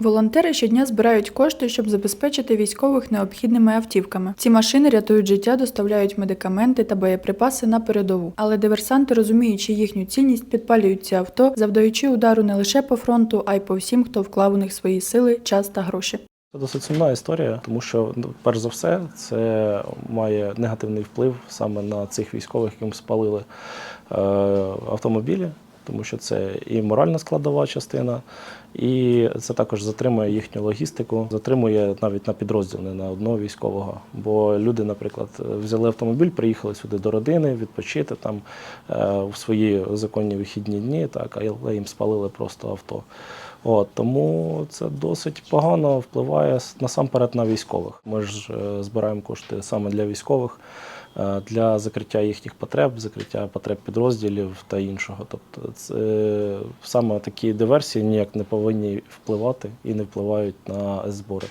Волонтери щодня збирають кошти, щоб забезпечити військових необхідними автівками. Ці машини рятують життя, доставляють медикаменти та боєприпаси на передову. Але диверсанти, розуміючи їхню цінність, підпалюють ці авто, завдаючи удару не лише по фронту, а й по всім, хто вклав у них свої сили, час та гроші. Це досить сумна історія, тому що ну, перш за все це має негативний вплив саме на цих військових, яким спалили е, автомобілі, тому що це і моральна складова частина, і це також затримує їхню логістику, затримує навіть на підрозділ, не на одного військового. Бо люди, наприклад, взяли автомобіль, приїхали сюди до родини, відпочити там е, в свої законні вихідні дні, так, але їм спалили просто авто. От, тому це досить погано впливає насамперед на військових. Ми ж е, збираємо кошти саме для військових, е, для закриття їхніх потреб, закриття потреб підрозділів та іншого. Тобто, це, е, саме такі диверсії ніяк не повинні впливати і не впливають на збори.